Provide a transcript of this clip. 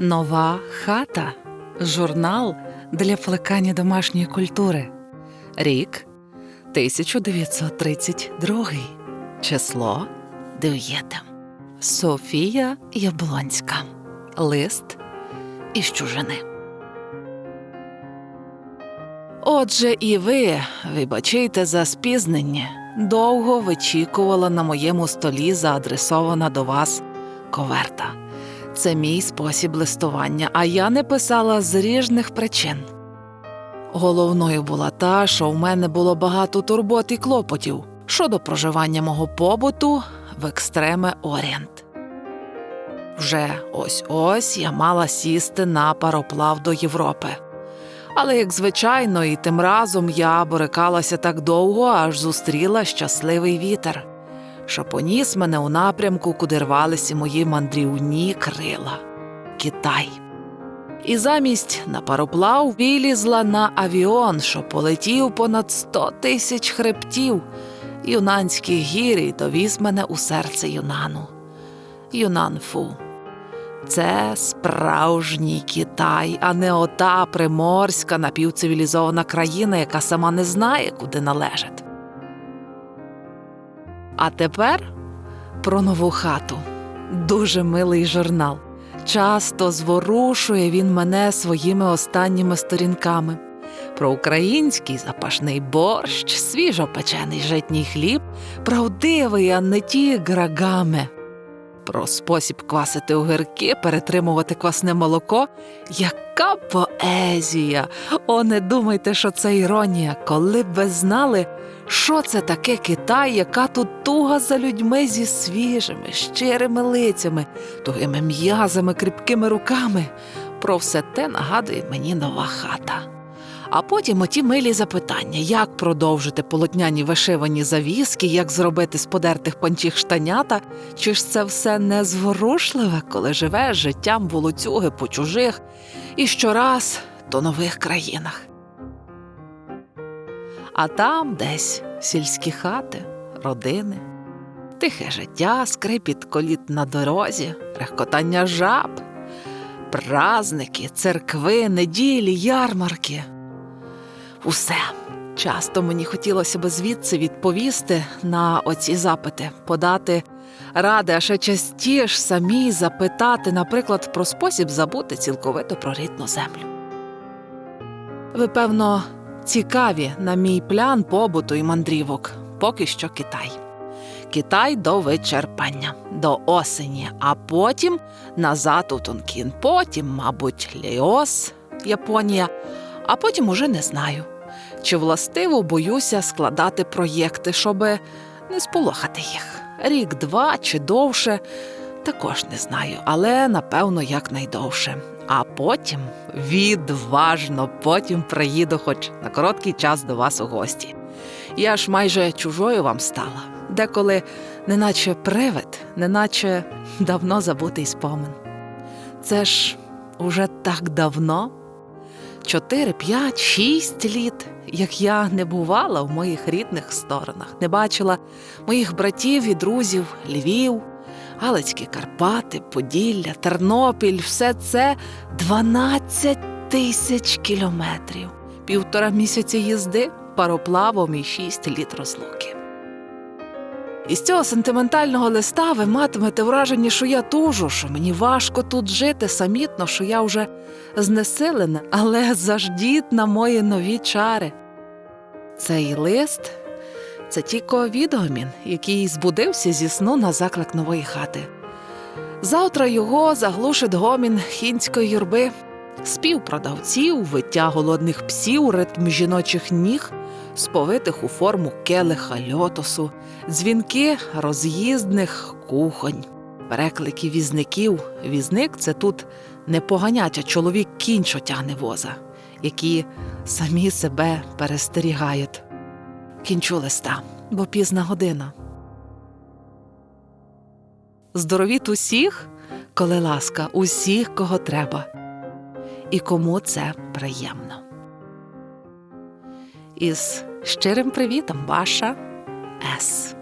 Нова хата журнал для плекання домашньої культури. Рік 1932. Число 9. Софія Яблонська. Лист із чужини. Отже, і ви, вибачайте за спізнення, довго вичікувала на моєму столі заадресована до вас коверта. Це мій спосіб листування, а я не писала з ріжних причин. Головною була та, що в мене було багато турбот і клопотів щодо проживання мого побуту в екстреме Орієнт. Вже ось ось я мала сісти на пароплав до Європи. Але, як звичайно, і тим разом я борикалася так довго, аж зустріла щасливий вітер, що поніс мене у напрямку, куди рвалися мої мандрівні крила Китай. І замість на пароплав вилізла на авіон, що полетів понад сто тисяч хребтів юнанських гір і довіз мене у серце Юнану. Юнанфу. Це справжній Китай, а не ота приморська напівцивілізована країна, яка сама не знає, куди належить. А тепер про нову хату. Дуже милий журнал. Часто зворушує він мене своїми останніми сторінками. Про український запашний борщ, свіжопечений житній хліб, правдивий, а не ті грагами про спосіб квасити огірки, перетримувати квасне молоко. Яка поезія! О, не думайте, що це іронія, коли б ви знали, що це таке Китай, яка тут туга за людьми зі свіжими, щирими лицями, тугими м'язами, кріпкими руками. Про все те нагадує мені нова хата. А потім оті милі запитання, як продовжити полотняні вишивані завіски, як зробити з подертих панчіх штанята, чи ж це все незворушливе, коли живеш життям волоцюги по чужих і щораз до нових країнах. А там десь сільські хати, родини, тихе життя, скрипіт коліт на дорозі, рехкотання жаб, праздники, церкви, неділі, ярмарки. Усе. Часто мені хотілося би звідси відповісти на оці запити, подати ради, а ще частіше самі запитати, наприклад, про спосіб забути цілковито про рідну землю. Ви, певно, цікаві на мій плян побуту і мандрівок, поки що Китай. Китай до вичерпання, до осені, а потім назад у Тункін, потім, мабуть, Ліос, Японія, а потім уже не знаю. Чи властиво боюся складати проєкти, щоби не сполохати їх. Рік, два чи довше, також не знаю, але напевно якнайдовше. А потім відважно, потім приїду хоч на короткий час до вас у гості. Я ж майже чужою вам стала, деколи неначе привид, неначе давно забутий спомин. Це ж уже так давно. Чотири, п'ять, шість літ, як я не бувала в моїх рідних сторонах, не бачила моїх братів і друзів, Львів, Галицькі Карпати, Поділля, Тернопіль, все це 12 тисяч кілометрів, півтора місяці їзди пароплавом і шість літ розлуки. Із цього сентиментального листа ви матимете враження, що я тужу, що мені важко тут жити самітно, що я вже знесилена, але заждіть на мої нові чари. Цей лист це тільки відгомін, який збудився зі сну на заклик нової хати. Завтра його заглушить гомін хінської юрби, спів продавців, виття голодних псів, ритм жіночих ніг, сповитих у форму келиха льотосу, дзвінки роз'їздних кухонь, переклики візників. Візник це тут не поганять, а чоловік кінь, що тягне воза, які самі себе перестерігають. Кінчу листа, бо пізна година. Здоровіт усіх, коли ласка, усіх, кого треба, і кому це приємно. Із щирим привітом, ваша С.